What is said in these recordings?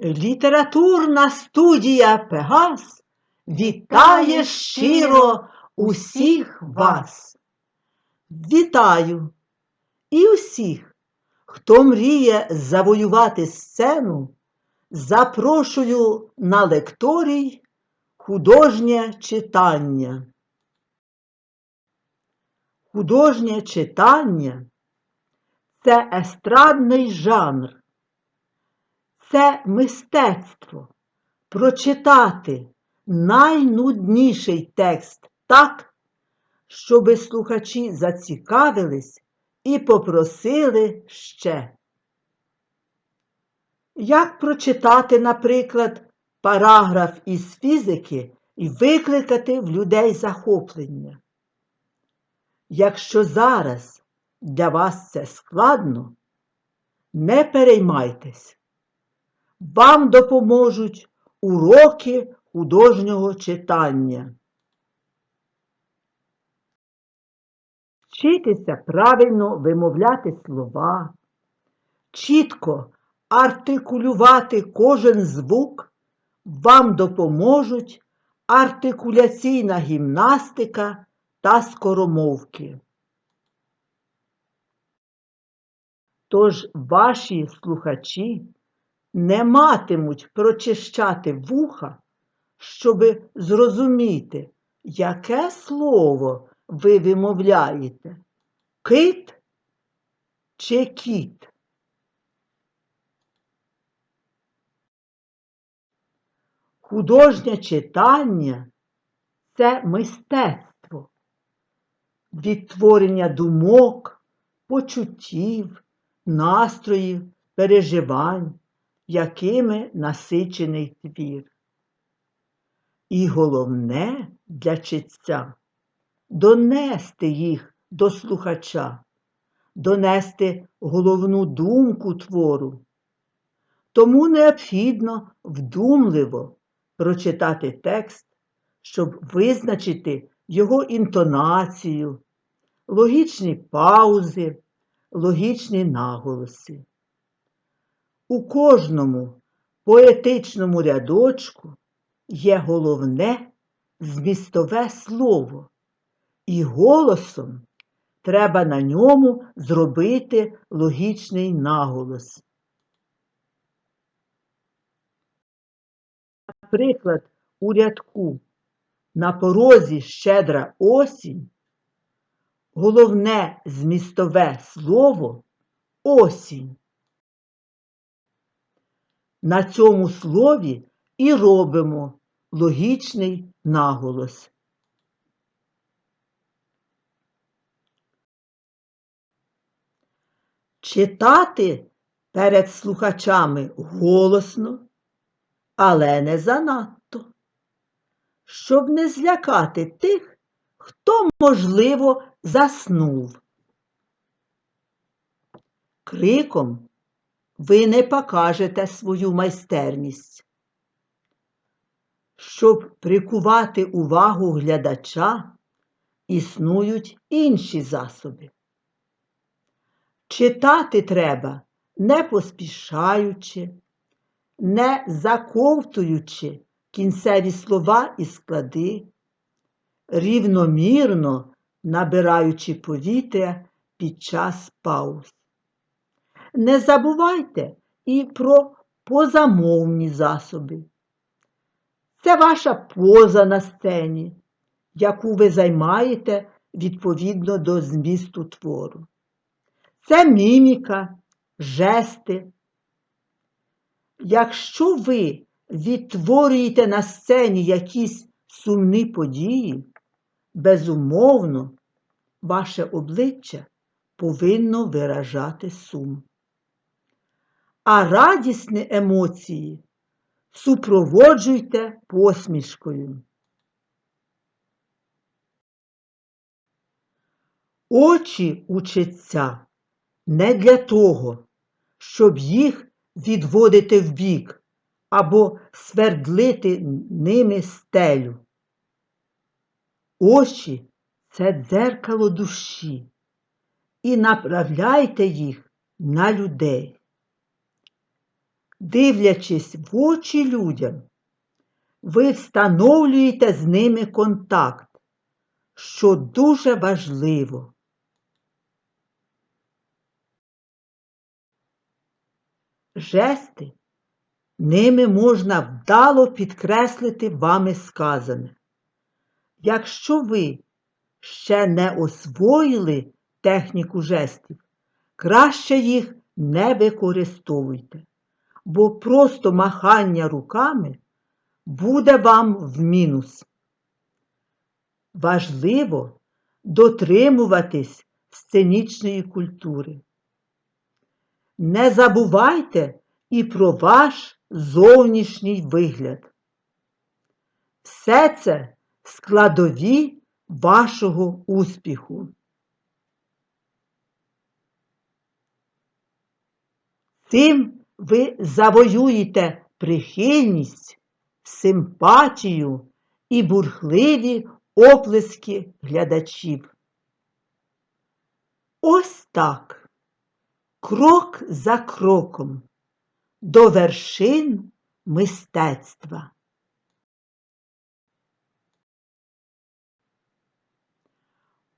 Літературна студія Пегас вітає щиро усіх вас. Вітаю і усіх, хто мріє завоювати сцену, запрошую на лекторій художнє читання. Художнє читання це естрадний жанр. Це мистецтво прочитати найнудніший текст так, щоби слухачі зацікавились і попросили ще. Як прочитати, наприклад, параграф із фізики і викликати в людей захоплення? Якщо зараз для вас це складно, не переймайтесь вам допоможуть уроки художнього читання. Вчитися правильно вимовляти слова, чітко артикулювати кожен звук, вам допоможуть артикуляційна гімнастика та скоромовки. Тож ваші слухачі не матимуть прочищати вуха, щоби зрозуміти, яке слово ви вимовляєте кит чи кіт. Художнє читання це мистецтво, відтворення думок, почуттів, настроїв, переживань якими насичений твір. І головне для читця донести їх до слухача, донести головну думку твору. Тому необхідно вдумливо прочитати текст, щоб визначити його інтонацію, логічні паузи, логічні наголоси. У кожному поетичному рядочку є головне змістове слово, і голосом треба на ньому зробити логічний наголос. Наприклад, у рядку на порозі щедра осінь, головне змістове слово осінь. На цьому слові і робимо логічний наголос. Читати перед слухачами голосно, але не занадто, щоб не злякати тих, хто, можливо, заснув. Криком ви не покажете свою майстерність. Щоб прикувати увагу глядача, існують інші засоби. Читати треба не поспішаючи, не заковтуючи кінцеві слова і склади, рівномірно набираючи повітря під час пауз. Не забувайте і про позамовні засоби. Це ваша поза на сцені, яку ви займаєте відповідно до змісту твору. Це міміка, жести. Якщо ви відтворюєте на сцені якісь сумні події, безумовно, ваше обличчя повинно виражати сум а радісні емоції супроводжуйте посмішкою. Очі учиться не для того, щоб їх відводити вбік або свердлити ними стелю. Очі це дзеркало душі, і направляйте їх на людей Дивлячись в очі людям, ви встановлюєте з ними контакт, що дуже важливо. Жести ними можна вдало підкреслити вами сказане. Якщо ви ще не освоїли техніку жестів, краще їх не використовуйте, бо просто махання руками буде вам в мінус. Важливо дотримуватись сценічної культури. Не забувайте і про ваш зовнішній вигляд. Все це складові вашого успіху. Цим ви завоюєте прихильність, симпатію і бурхливі оплески глядачів. Ось так, крок за кроком до вершин мистецтва.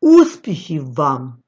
Успіхів вам!